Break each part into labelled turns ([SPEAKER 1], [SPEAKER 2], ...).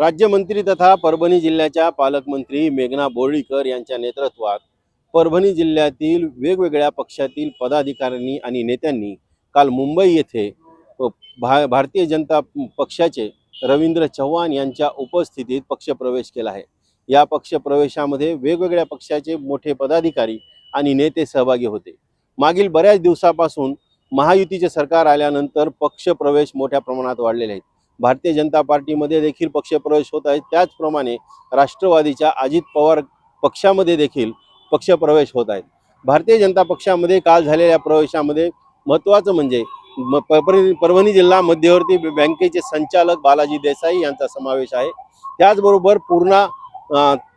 [SPEAKER 1] राज्यमंत्री तथा परभणी जिल्ह्याच्या पालकमंत्री मेघना बोर्डीकर यांच्या नेतृत्वात परभणी जिल्ह्यातील वेगवेगळ्या पक्षातील पदाधिकाऱ्यांनी आणि नेत्यांनी काल मुंबई येथे भा भारतीय जनता पक्षाचे रवींद्र चव्हाण यांच्या उपस्थितीत पक्षप्रवेश केला आहे. या पक्षप्रवेशामध्ये वेगवेगळ्या पक्षाचे मोठे पदाधिकारी आणि नेते सहभागी होते. मागील बऱ्याच दिवसापासून महायुतीचे सरकार आल्यानंतर पक्षप्रवेश मोठ्या प्रमाणात वाढलेले आहेत. भारतीय जनता पार्टीमध्ये देखील पक्षप्रवेश होत आहेत त्याचप्रमाणे राष्ट्रवादीच्या अजित पवार पक्षामध्ये देखील पक्षप्रवेश होत आहेत. भारतीय जनता पक्षामध्ये काल झालेल्या प्रवेशामध्ये महत्त्वाचं म्हणजे म परभणी जिल्हा मध्यवर्ती बँकेचे संचालक बालाजी देसाई यांचा समावेश आहे. त्याचबरोबर पूर्णा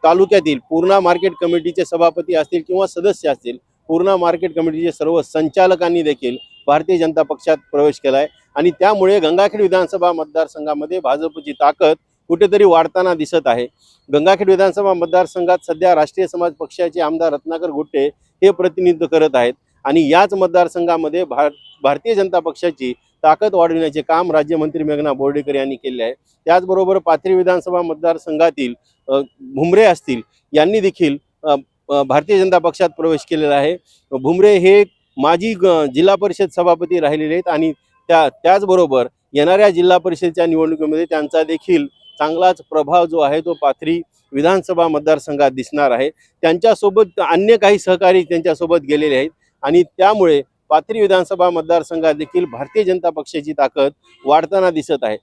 [SPEAKER 1] तालुक्यातील पूर्णा मार्केट कमिटीचे सभापती असतील किंवा सदस्य असतील पूर्णा मार्केट कमिटीचे सर्व संचालकांनी देखील भारतीय जनता पक्षात प्रवेश केला आहे आणि त्यामुळे गंगाखेड विधानसभा मतदारसंघामध्ये भाजपची ताकद कुठेतरी वाढताना दिसत आहे. गंगाखेड विधानसभा मतदारसंघात सध्या राष्ट्रीय समाज पक्षाचे आमदार रत्नाकर गुट्टे हे प्रतिनिधित्व करत आहेत. आणि याच मतदारसंघामध्ये भार भारतीय जनता पक्षाची ताकद वाढविण्याचे काम राज्यमंत्री मेघना बोर्डेकर यांनी केले आहे. त्याचबरोबर पाथरी विधानसभा मतदारसंघातील भुमरे असतील यांनी देखील भारतीय जनता पक्षात प्रवेश केलेला आहे. भुमरे हे माजी जिल्हा परिषद सभापती राहिलेले आहेत आणि त्या त्याचबरोबर येणाऱ्या जिल्हा परिषदेच्या निवडणुकीमध्ये त्यांचा देखील चांगलाच प्रभाव जो आहे तो पाथरी विधानसभा मतदारसंघात दिसणार आहे. त्यांच्यासोबत अन्य काही सहकारी त्यांच्यासोबत गेलेले आहेत आणि त्यामुळे पाथरी विधानसभा मतदारसंघात देखील भारतीय जनता पक्षाची ताकद वाढताना दिसत आहे.